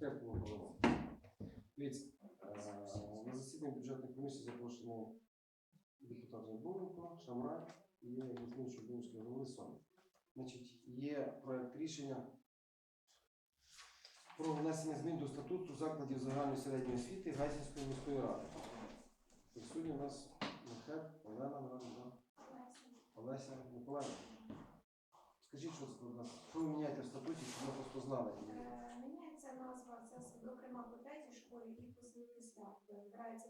Скрепку голову. Дивіться, е, на засіданні бюджетної комісії запрошено депутатів Бовенко, Шамрай і Гузничу Бунського голови Соні. Значить, є проект рішення про внесення змін до статуту закладів загальної середньої освіти Гайсинської міської ради. Присутні у нас Михайло, Олена, Мирослава, Олеся Миколаївна. Скажіть, що? Що ви міняєте в статуті, щоб ми просто знали? Е, назва, це зокрема по третій школі і по зміні свят.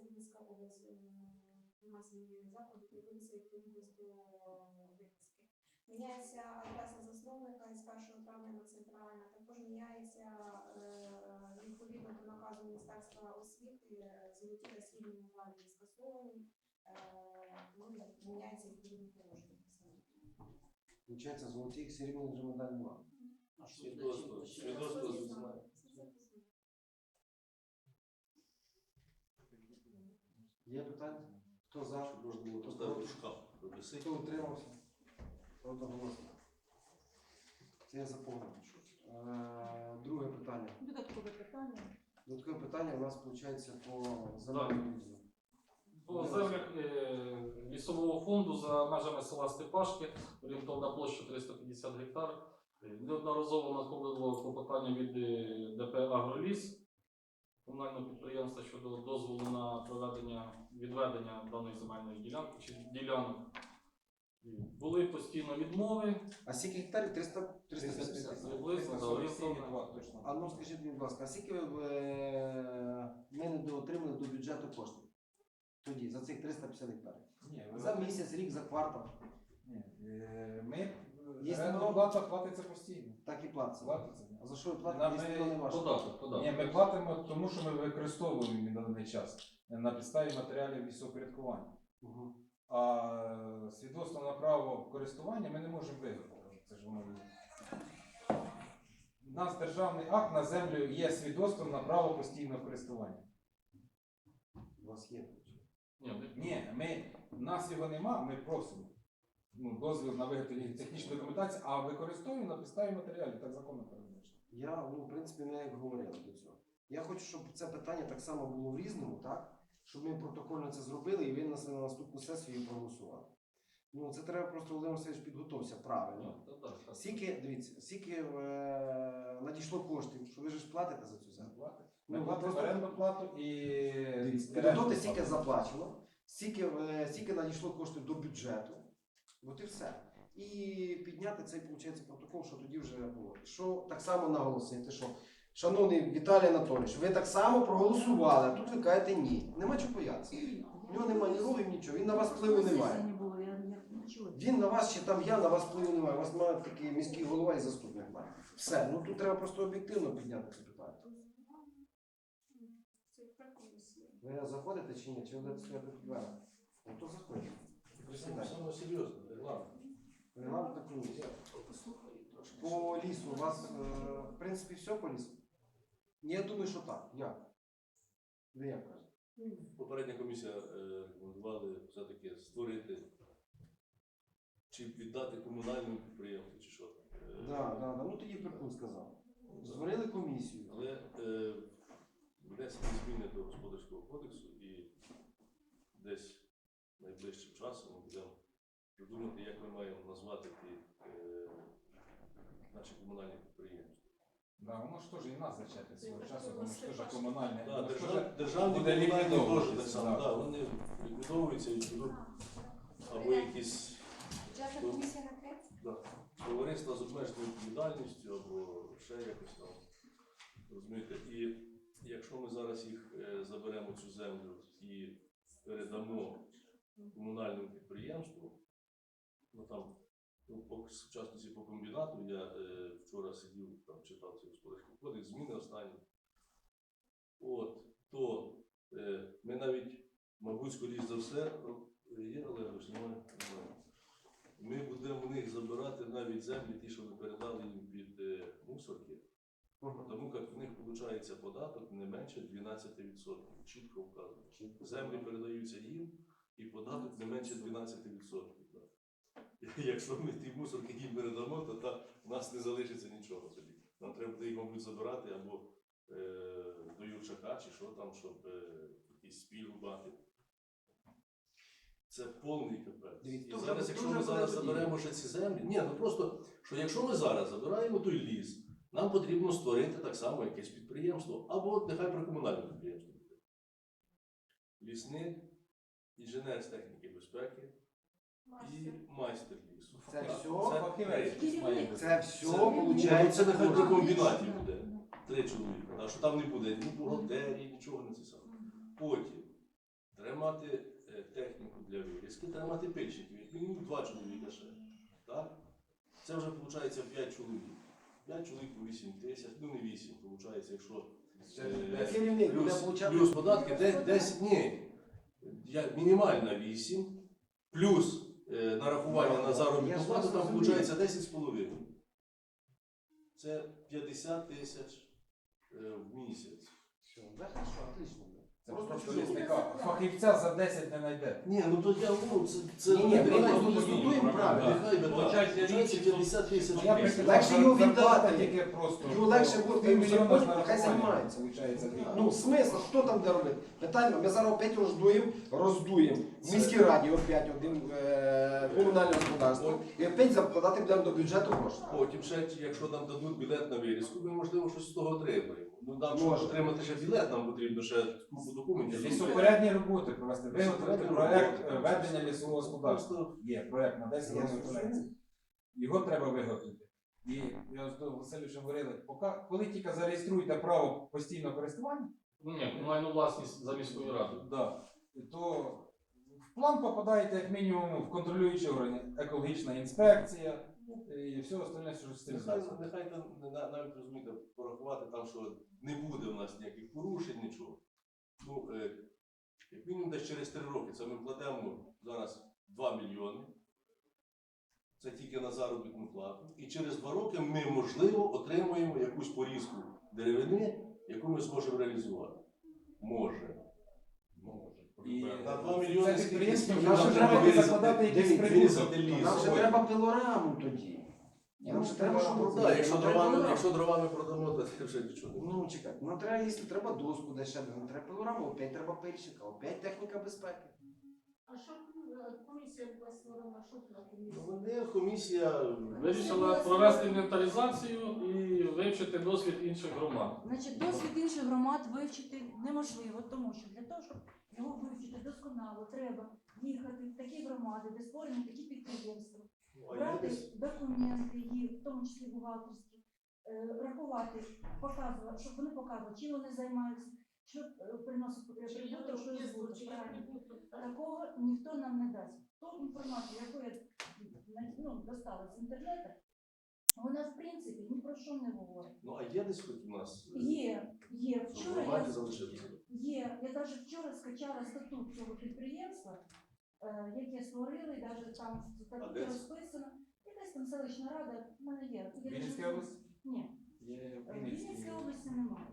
Вінницька область е, зміні закладу, приводиться відповідність до виписки. Міняється адреса засновника із 1 травня на центральна. Також міняється е, відповідно до наказу Міністерства освіти е, золоті та срібні медалі скасовані. Е, ну, Міняється відповідні положення. Получається, золотих серебряних вже медаль немає. Свідоцтво, свідоцтво з узнання. Є питання? Хто за? Щоб можна було поставити в шкаф, повісити. Хто утримався? Одноголосно. Це я заповнив. Е, Друге питання. Додаткове питання. Додаткове питання у нас виходить по земельному відділу. По землях е, лісового фонду за межами села Степашки, орієнтовна площа 350 гектар. Е, Неодноразово надходило клопотання від е, ДП Агроліс, комунального підприємства щодо дозволу на проведення відведення даної земельної ділянки чи ділянок. Були постійно відмови. А скільки гектарів? 300, 350. Приблизно, да, орієнтовно. А ну скажіть, мені, будь ласка, а скільки ви, е, ми не доотримали до бюджету коштів? Тоді, за цих 350 гектарів. Ні, ви- За місяць, рік, за квартал. Ні, е, ми Є орендна плата платиться постійно. Так і платиться. Платиться. А за що ви Нам платите, якщо ми- ваше? Податок, податок. Ні, ми платимо тому, що ми використовуємо на даний час на підставі матеріалів лісопорядкування. Мгм. А свідоцтво на право користування ми не можемо виготовити. Це ж воно. У нас державний акт на землю є свідоцтвом на право постійного користування. У вас є. Ні, не- Ні, ми, у нас його нема, ми просимо. Ну, дозвіл на виготовлення технічної документації, а використовуємо на підставі матеріалів, так законно передбачено. Я, ну, в принципі, ми як говорили до цього. Я хочу, щоб це питання так само було в різному, так? Щоб ми протокольно це зробили і винесли на наступну сесію і проголосували. Ну, це треба просто Володимир Васильович підготовся правильно. Так. Скільки, дивіться, скільки е, надійшло коштів, що ви ж платите за цю землю? Ми Ну, платимо просто- орендну плату і підготовте, скільки заплачено, скільки, е, скільки надійшло коштів до бюджету. От і все. І підняти цей, виходить, протокол, що тоді вже було. Що так само наголосити, що, шановний Віталій Анатолійович, ви так само проголосували, а тут ви кажете ні. Нема чого боятися. У нього немає ні рогів, нічого, він на вас впливу не має. Не не. Він на вас чи там я, на вас впливу немає. У вас має такий міський голова і заступник має. Все, ну тут треба просто об'єктивно підняти це питання. Ви заходите чи ні? Чи ви будете стояти під дверми? Ну то заходьте. Саме серйозно, регламент. Регламентна комісія. По лісу у вас, е, в принципі, все по лісу? Я думаю, що так. Як? Ви як кажете? Попередня комісія е, рекомендували все-таки створити чи віддати комунальному підприємству, чи що. Е, Да, да, да. Ну тоді Перкун сказав. Створили комісію. Але е, внесені зміни до господарського кодексу і десь найближчим часом ми будемо придумати, як ми маємо назвати ті е, наші комунальні підприємства. Да, воно ж теж і нас зачепить свого часу, тому що теж комунальне. Да, воно ж держав, теж державні буде комунальні теж так само, да. да, вони ліквідовуються і будуть або якісь Бюджетна комісія накриється? да, товариства з обмеженою відповідальністю, або ще якось там. Розумієте? І якщо ми зараз їх е, заберемо цю землю і передамо комунальному підприємству, ну там ну, по в частності по комбінату, я е, вчора сидів, там читав цей господарський кодекс, зміни останні. От, то е, ми навіть, мабуть, скоріш за все, є Олегович? Немає. Ми будемо в них забирати навіть землі, ті, що ми передали їм під е, мусорки, тому як в них виходить податок не менше 12%. Чітко вказано. Землі передаються їм, і податок не менше 12%. Якщо ми ті мусорки їм передамо, то та, у нас не залишиться нічого тоді. Нам треба буде їх, мабуть, забирати або е, до Юрчака чи що там, щоб е, якісь спільну мати. Це повний капець. І зараз, якщо ми зараз заберемо ще ці землі, ні, ну просто, що якщо ми зараз забираємо той ліс, нам потрібно створити так само якесь підприємство, або нехай про комунальне підприємство буде. Лісник, інженер з техніки безпеки і майстер лісу. Це Так, все? Фахівець має бути. Це все виходить. Це нехай при комбінаті буде. Три чоловіка, так що там не буде ні бухгалтерії, нічого не це саме. Потім треба мати е, техніку для вирізки, треба мати пильщиків, як мінімум два чоловіка ще. Так? Це вже виходить 5 чоловік. 5 чоловік по 8 тисяч, ну не 8, виходить, якщо Це е, керівник буде плюс, получати. плюс податки де- 10 днів. Я, мінімальна 8, плюс е, нарахування на заробітну плату, там виходить 10,5. Це 50 тисяч е, в місяць. Все, да, хорошо, отлично. Це Просто лісника. Фахівця за 10 не знайде. Ні, ну то я ну, це, це Ні, ні, ми просто буде дискутуємо правильно. Нехай би так. Получається, Получається річ, 50 тисяч. Я в прикидав, Легше його зарплата віддати. тільки просто. Його легше буде, з зарплату, хай нарахування, займається. Дві. Ну, смисл, хто там де робить? Питання, ми зараз опять роздуємо, роздуємо. В міській раді опять один е, комунальне господарство. І опять закладати будемо до бюджету гроші. Потім ще, якщо нам дадуть білет на вирізку, ми можливо щось з того отримаємо. Ну нам, щоб Може. отримати ще білет, нам потрібно ще купу документів. Лісопередні роботи провести, виготовити проект роботи. е, ведення лісового господарства. Просто Є проект на 10 Я років. Його треба виготовити. І я з Васильовичем говорили, поки, коли тільки зареєструєте право постійного користування, Ну, Ні, комунальну власність за міською радою. да, то в план попадаєте як мінімум в контролюючі органи, екологічна інспекція і все остальне, що з цим нехай, зв'язано. нехай там не- на- навіть розумієте, порахувати там, що не буде у нас ніяких порушень, нічого. Ну, е, як мінімум десь через 3 роки. Це ми вкладемо зараз 2 мільйони. Це тільки на заробітну плату. І через 2 роки ми, можливо, отримаємо якусь порізку деревини, яку ми зможемо реалізувати. Може. І На 2 мільйони це підприємство нам ще треба закладати якісь Дивіться. Нам ще треба пилораму тоді. Треба, щоб Ну, якщо треба дровами, якщо дровами продамо, то це вже нічого не буде. Ну, чекай, нам треба, якщо треба доску дешевле, нам треба пилораму, опять треба пильщика, опять техніка безпеки. А що е, комісія була створена, що була Ну, комісія? Вони комісія Вирішила провести інвентаризацію і вивчити досвід інших громад. Значить, досвід інших громад вивчити неможливо, тому що для того, щоб його вивчити досконало, треба їхати в такі громади, де створені такі підприємства, брати документи, їх, в тому числі бухгалтерські, е, рахувати, показувати, щоб вони показували, чим вони займаються, що е, приносить прибуток, що прибуток, так? Такого ніхто нам не дасть. Ту інформацію, яку я ну, достала з інтернету, вона в принципі ні про що не говорить. Ну а є десь хоч у нас е, Є, є. Вчора я, є. Я навіть вчора скачала статут цього підприємства, яке створили, навіть там де це? розписано. Якась там селищна рада, в мене є. Я Вінницька область? Ні, Є е, в Вінницькій області немає.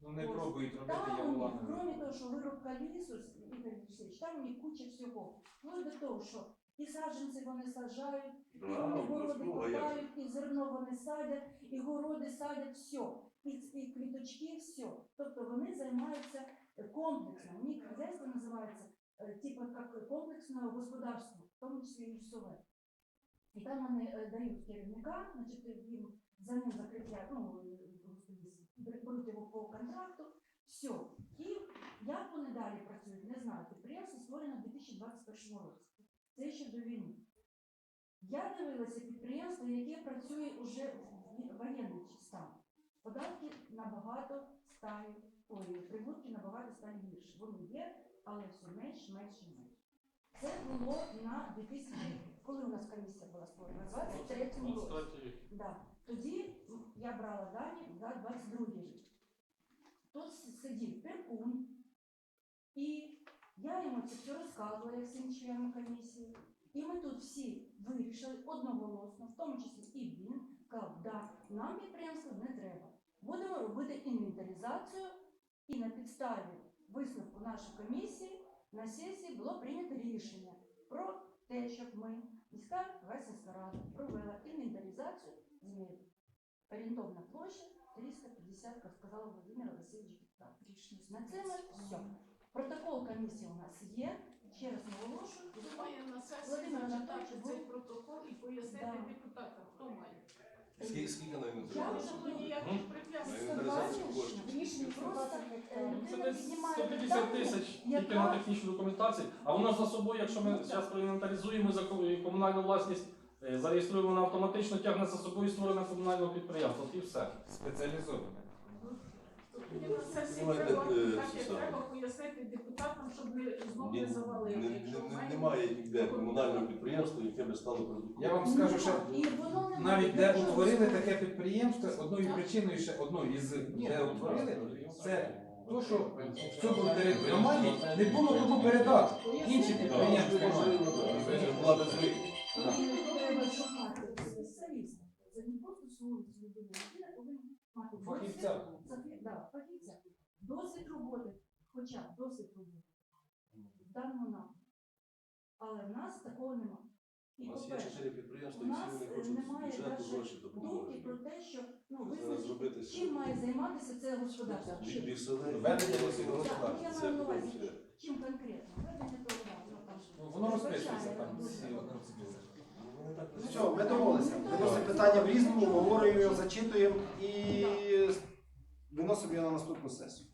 Ну не Ось. пробують робити, я Там у була них, на того, що виробка лісу, Ігор Олексійович, там у них куча всього. Вплоть до того, що і саджанці вони саджають, і вони городи ну, копають, і зерно вони садять, і городи садять, все. І, і квіточки, все. Тобто вони займаються е, комплексно. У них хазяйство називається е, типу як комплексне господарство, в тому числі і лісове. І там вони е, дають керівника, значить їм за ним закріпляють, ну, беруть його по контракту, все. І як вони далі працюють, не знаю. Підприємство створено в 2021 році. Це ще до війни. Я дивилася підприємство, яке працює вже в воєнний стан. Податки набагато стали, ой, прибутки набагато стали гірше. Вони є, але все менше, менше, менше. Це було на 2000, коли у нас комісія була створена? В 23 році. Да. Тоді я брала дані за 22 рік. Тут сидів Перкун, і я йому це все розказувала як всім членам комісії. І ми тут всі вирішили одноголосно, в тому числі і він, сказав, да, нам підприємство не треба. Будемо робити інвентаризацію, і на підставі висновку нашої комісії на сесії було прийнято рішення про те, щоб ми, міська Гасінська рада, провела інвентаризацію земель. Орієнтовна площа 350 350, как сказал Владимир Васильевич На це ми все. Протокол комісії у нас є. Ще раз наголошую. На сесії Владимир зачитати Анатолійович, цей ви- протокол і пояснити Да. депутатам, хто має. Скільки, скільки на інвентаризацію? Просто е, Це десь 150 тисяч тільки на технічну документацію. А воно ж за собою, якщо ми зараз проінвентаризуємо за комунальну власність, е, зареєструємо вона автоматично, тягне за собою створення комунального підприємства. От і все. Спеціалізоване. Давайте, е, так це як саме. треба пояснити депутатам, щоб ми знову Ні, не завалили. не- якщо не- маємо. Немає ніде комунального підприємства, яке би стало продуктом. Я вам скажу, що І воно не навіть де утворили таке підприємство, одною причиною ще одною із де утворили, це то, що в цьому громаді не було кому передати. Інші підприємства. Була би треба шукати спеціаліста. Це не просто слово з людини. Людина мати Фахівця. досвід. Фахі- да, фахівця. Досвід хоча б досвід роботи в даному напрямку. Але в нас такого немає. У нас є чотири підприємства, у і всі вони хочуть з немає бюджету гроші думки допомоги. про те, що ну, Зараз визначити, зробити чим має займатися це господарство. Чим? Ведення Так, ну, я маю на увазі, буде- чим конкретно? Ведення ну, Ну, Воно розписується там. Всі процедури. Все, ми домовилися. Виносимо питання в різному, обговорюємо його, зачитуємо і виносимо його на наступну сесію.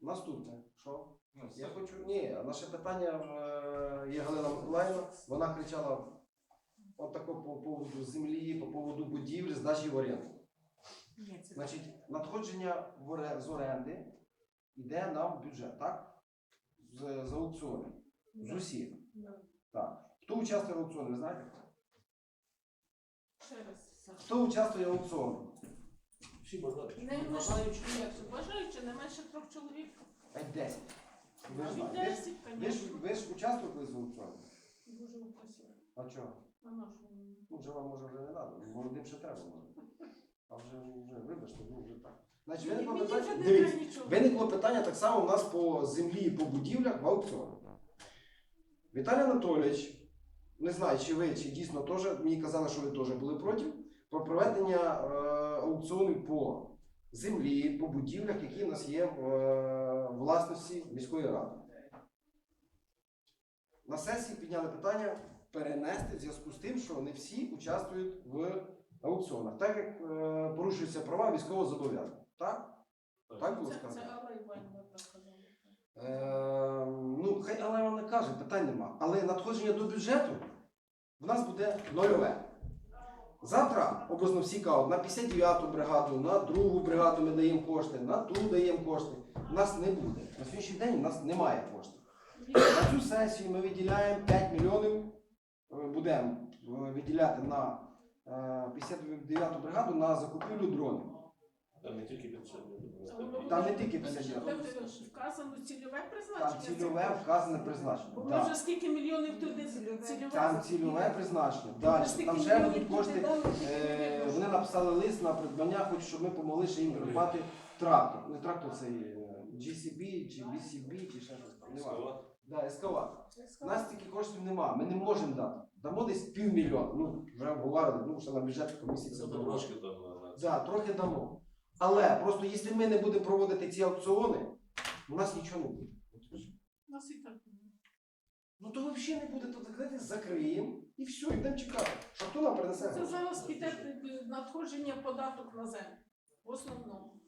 Наступне. Що? Ну, Я хочу. Ні, наше питання е, є Галина Миколаївна. Вона кричала от тако по поводу землі, по поводу будівлі, здачі в оренду. Ні, це Значить, надходження в оре- з оренди йде нам в бюджет, так? З, з аукціону. З усіх. Да. Так. Хто участвує в аукціоні, ви знаєте? Ще раз. Хто участвує в аукціоні? Всі бажають. Не же, бажаючи не менше трьох чоловік. Ай 10. Ви ж Навіть знаєте. 10, Ви ж, звісно. ви ж участвували в аукціоні? Дуже вкусив. А чого? На нашому. Ну, вже вам може вже не треба. Молодим ще треба може. А вже, вже вибачте, ну вже так. Значить, Мені виникло вже питання. не Дивіться, нічого. виникло питання так само у нас по землі і по будівлях в аукціоні. Віталій Анатолійович, не знаю, чи ви, чи дійсно теж, мені казали, що ви теж були проти, про проведення е, аукціонів по землі, по будівлях, які в нас є в е, власності міської ради. На сесії підняли питання перенести в зв'язку з тим, що не всі участвують в аукціонах, так як е, порушуються права військового зобов'язання. Так? Так було сказано? це Алла Іванівна так казала. Е, ну, хай але вона не каже, питань нема. Але надходження до бюджету в нас буде нульове. Завтра обозновсіка на 59-ту бригаду, на другу бригаду ми даємо кошти, на ту даємо кошти. У нас не буде. На сьогоднішній день у нас немає коштів. На цю сесію ми виділяємо 5 мільйонів, е, будемо е, виділяти на е, 59-ту бригаду на закупівлю дронів. Там не тільки 50 Там не тільки 59. Там вказано цільове Там цільове вказане призначення. Бо Да. вже скільки мільйонів туди цільове. Там цільове призначення. Далі. Там ще мільйонів будуть кошти. Е, вони написали лист на придбання, хочуть, щоб ми помогли ще їм придбати трактор. Не трактор цей е, GCB чи BCB чи ще щось. Да, ескаватор. У нас стільки коштів нема. Ми не можемо дати. Дамо десь півмільйона. Ну, вже обговорили, ну, ще на бюджет комісії це Це дамо. трохи дамо. Але просто якщо ми не будемо проводити ці аукціони, у нас нічого не буде. У нас і так. Ну то взагалі не буде, то закрити, закриємо і все, йдемо чекати. Що хто нам принесе? Це зараз піде надходження податок на землю. В основному.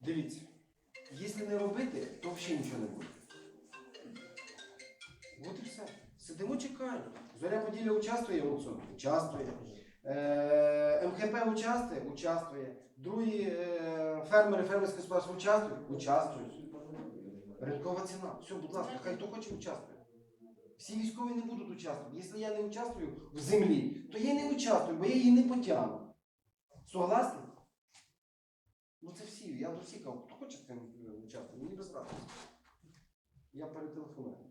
Дивіться, якщо не робити, то взагалі нічого не буде. От і все. Сидимо, чекаємо. Зоря Поділля участвує в аукціоні? Участвує. Е, МХП участвує? Участвує. Другі е, фермери, фермерське господарство участвують? Участвують. Ринкова ціна. Все, будь ласка, хай хто хоче участвує. Всі військові не будуть участвувати. Якщо я не участвую в землі, то я не участвую, бо я її не потягну. Согласні? Ну це всі, я до всіх кажу, хто хоче цим е, участвувати, мені без разниці. Я перетелефоную.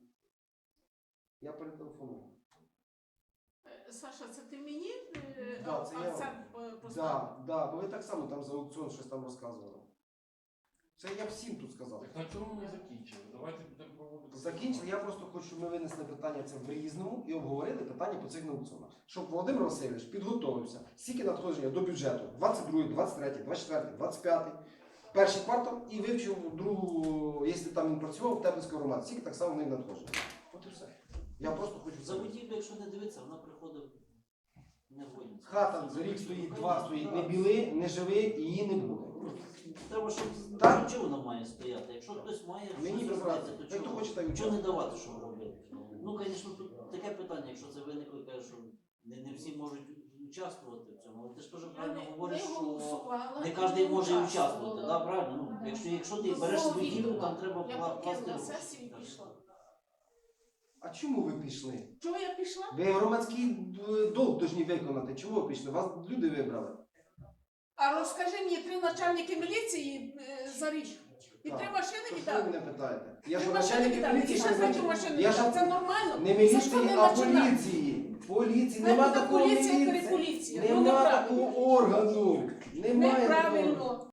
Я перетелефоную. Саша, це ти мені е, Да, це я. акцент е, поставив? Так, да, бо ви так само там за аукціон щось там розказували. Це я всім тут сказав. Так на цьому ми закінчили. Давайте будемо проводити. Закінчили, я просто хочу, щоб ми винесли питання це в різному і обговорили питання по цих аукціонах. Щоб Володимир Васильович підготовився, скільки надходження до бюджету 22, 23, 24, 25, перший квартал і вивчив другу, якщо там він працював в Теплицькій громаді, скільки так само в неї надходження. От і все. Я просто хочу За будівлю, якщо не дивитися, вона приходить не воїнська. Хата за рік стоїть, два стоїть, не біли, не живи, і її не буде. Треба, щоб Так. чого вона має стояти. Якщо хтось має Мені щось без робити, разниці. то Як хто чого? хоче, так і Чого не давати, що робити? Ну, звісно, тут таке питання, якщо це виникло, каже, що не, не всі можуть участвувати в цьому, але ти ж теж правильно не- говориш, не що не кожен може участвувати, да, правильно? Ну, якщо, якщо ти береш Зло будівлю, відомо. там треба Я кла- класти покинула гроші. сесію і Так. пішла. А чому ви пішли? Чого я пішла? Ви громадський е, долг повинні виконати. Чому ви пішли? Вас люди вибрали. А розкажи мені три начальники міліції е, за рік. І Так. три машини Що ви віддали. мене питаєте? Я Три що машини начальник віддали. І ще третю машину Я віддали. ж Це нормально? не міліції, що а починати? поліції. Поліції. Це Нема буде такого поліція, міліції. Ну, Нема неправильно. такого органу. Немає такого. Неправильно.